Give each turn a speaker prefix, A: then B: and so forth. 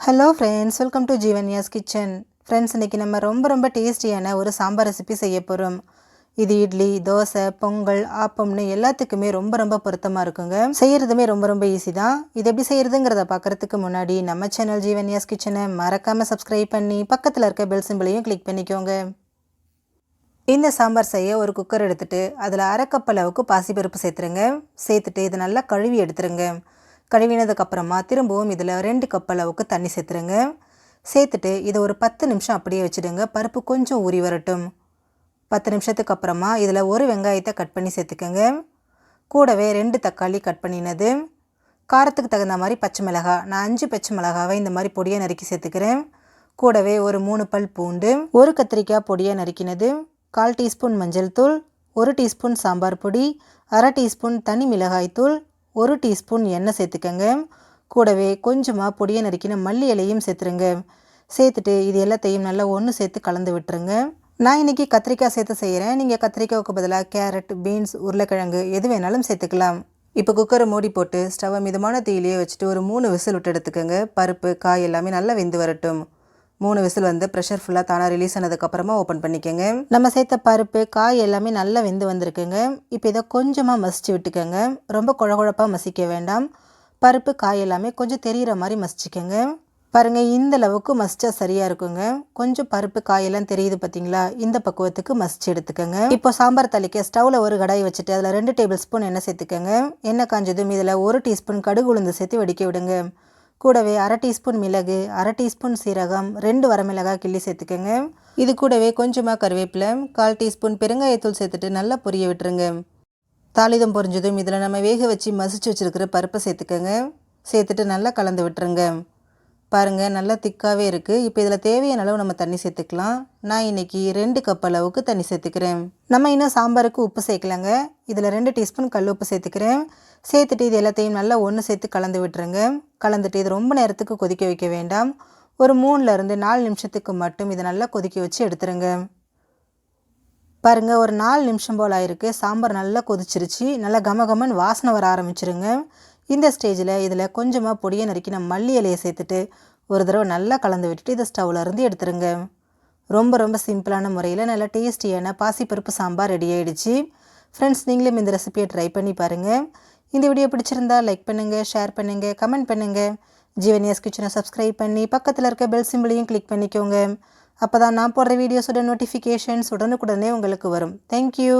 A: Hello friends welcome to Jeevanyas kitchen friends இன்றைக்கி நம்ம ரொம்ப ரொம்ப டேஸ்டியான ஒரு சாம்பார் ரெசிபி செய்ய போகிறோம் இது இட்லி தோசை பொங்கல் ஆப்பம்னு எல்லாத்துக்குமே ரொம்ப ரொம்ப பொருத்தமாக இருக்குங்க. செய்கிறதுமே ரொம்ப ரொம்ப ஈஸி தான். இது எப்படி செய்கிறதுங்கிறத பார்க்குறதுக்கு முன்னாடி நம்ம சேனல் ஜீவன்யாஸ் கிச்சனை மறக்காமல் சப்ஸ்கிரைப் பண்ணி பக்கத்தில் இருக்க பெல் சிம்பிளையும் கிளிக் பண்ணிக்கோங்க. இந்த சாம்பார் செய்ய ஒரு குக்கர் எடுத்துகிட்டு அதில் அரை அளவுக்கு பாசிப்பருப்பு சேர்த்துருங்க. சேர்த்துட்டு இதை நல்லா கழுவி எடுத்துருங்க. கழுவினதுக்கப்புறமா திரும்பவும் இதில் ரெண்டு கப் அளவுக்கு தண்ணி சேர்த்துருங்க. சேர்த்துட்டு இதை ஒரு பத்து நிமிஷம் அப்படியே வச்சுடுங்க. பருப்பு கொஞ்சம் ஊறி வரட்டும். பத்து நிமிஷத்துக்கு அப்புறமா இதில் ஒரு வெங்காயத்தை கட் பண்ணி சேர்த்துக்கோங்க. கூடவே ரெண்டு தக்காளி கட் பண்ணினது. காரத்துக்கு தகுந்த மாதிரி பச்சை மிளகாய் நான் அஞ்சு பச்சை மிளகாவை இந்த மாதிரி பொடியாக நறுக்கி சேர்த்துக்கிறேன். கூடவே ஒரு மூணு பல் பூண்டு ஒரு கத்திரிக்காய் பொடியாக நறுக்கினது. கால் டீஸ்பூன் மஞ்சள் தூள் ஒரு டீஸ்பூன் சாம்பார் பொடி அரை டீஸ்பூன் தனி மிளகாய் தூள் ஒரு டீஸ்பூன் எண்ணெய் சேர்த்துக்கங்க. கூடவே கொஞ்சமாக பொடியை நறுக்கின மல்லி இலையும் சேர்த்துருங்க. சேர்த்துட்டு இது எல்லாத்தையும் நல்லா ஒன்று சேர்த்து கலந்து விட்டுருங்க. நான் இன்றைக்கி கத்திரிக்காய் சேர்த்து செய்கிறேன் நீங்கள் கத்திரிக்காய்க்கு பதிலாக கேரட் பீன்ஸ் உருளைக்கிழங்கு எது வேணாலும் சேர்த்துக்கலாம். இப்போ குக்கரை மூடி போட்டு ஸ்டவ்வை மிதமான தீயிலேயே வச்சுட்டு ஒரு மூணு விசில் விட்டு எடுத்துக்கோங்க. பருப்பு காய் எல்லாமே நல்லா வெந்து வரட்டும். மூணு விசில் வந்து ப்ரெஷர் ஃபுல்லாக தானாக ரிலீஸ் ஆனதுக்கப்புறமா ஓப்பன் பண்ணிக்கோங்க. நம்ம சேர்த்த பருப்பு காய் எல்லாமே நல்லா வெந்து வந்திருக்குங்க. இப்போ இதை கொஞ்சமாக மசிச்சு விட்டுக்கோங்க. ரொம்ப குழகுழப்பாக மசிக்க வேண்டாம். பருப்பு காய் எல்லாமே கொஞ்சம் தெரிகிற மாதிரி மசிச்சுக்கோங்க. பாருங்கள் இந்த அளவுக்கு மசிச்சா சரியாக இருக்குங்க. கொஞ்சம் பருப்பு காயெல்லாம் தெரியுது பார்த்தீங்களா இந்த பக்குவத்துக்கு மசிச்சு எடுத்துக்கோங்க. இப்போ சாம்பார் தாளிக்க ஸ்டவ்வில் ஒரு கடாய் வச்சுட்டு அதில் ரெண்டு டேபிள் ஸ்பூன் எண்ணெய் சேர்த்துக்கோங்க. எண்ணெய் காஞ்சதும் இதில் ஒரு டீஸ்பூன் கடுகு உளுந்து சேர்த்து வடிக்க விடுங்க. கூடவே அரை டீஸ்பூன் மிளகு அரை டீஸ்பூன் சீரகம் ரெண்டு வரமிளகாய் கிள்ளி சேர்த்துக்கோங்க. இது கூடவே கொஞ்சமாக கருவேப்பிலை கால் டீஸ்பூன் பெருங்காயத்தூள் சேர்த்துட்டு நல்லா பொரிய விட்டுருங்க. தாளிதம் பொரிஞ்சதும் இதில் நம்ம வேக வச்சு மசிச்சு வச்சுருக்கிற பருப்பை சேர்த்துக்கோங்க. சேர்த்துட்டு நல்லா கலந்து விட்டுருங்க. பாருங்கள் நல்லா திக்காகவே இருக்குது இப்போ இதில் தேவையான அளவு நம்ம தண்ணி சேர்த்துக்கலாம். நான் இன்றைக்கி ரெண்டு கப் அளவுக்கு தண்ணி சேர்த்துக்கிறேன். நம்ம இன்னும் சாம்பாருக்கு உப்பு சேர்க்கலாங்க. இதில் ரெண்டு டீஸ்பூன் கல் உப்பு சேர்த்துக்கிறேன். சேர்த்துட்டு இது எல்லாத்தையும் நல்லா ஒன்று சேர்த்து கலந்து விட்டுருங்க. கலந்துட்டு இது ரொம்ப நேரத்துக்கு கொதிக்க வைக்க வேண்டாம். ஒரு மூணுலேருந்து நாலு நிமிஷத்துக்கு மட்டும் இதை நல்லா கொதிக்க வச்சு எடுத்துருங்க. பாருங்கள் ஒரு நாலு நிமிஷம் போல் ஆயிருக்கு. சாம்பார் நல்லா கொதிச்சிருச்சு. நல்லா கம கமன் வாசனை வர ஆரம்பிச்சிருங்க. இந்த ஸ்டேஜில் இதில் கொஞ்சமாக பொடியை நறுக்கின மல்லி இலையை சேர்த்துட்டு ஒரு தடவை நல்லா கலந்து விட்டுட்டு இதை ஸ்டவ்வில் இருந்து எடுத்துருங்க. ரொம்ப ரொம்ப சிம்பிளான முறையில் நல்லா டேஸ்டியான பாசிப்பருப்பு சாம்பார் ரெடி ஆகிடுச்சு ஃப்ரெண்ட்ஸ் நீங்களும் இந்த ரெசிபியை ட்ரை பண்ணி பாருங்கள் இந்த வீடியோ பிடிச்சிருந்தா லைக் பண்ணுங்கள் ஷேர் பண்ணுங்கள் கமெண்ட் பண்ணுங்கள் ஜீவனியாஸ் கிச்சனை சப்ஸ்கிரைப் பண்ணி பக்கத்தில் இருக்க பெல் சிம்பிளையும் கிளிக் பண்ணிக்கோங்க. அப்போ தான் நான் போடுற வீடியோஸோட நோட்டிஃபிகேஷன்ஸ் உடனுக்குடனே உங்களுக்கு வரும். தேங்க்யூ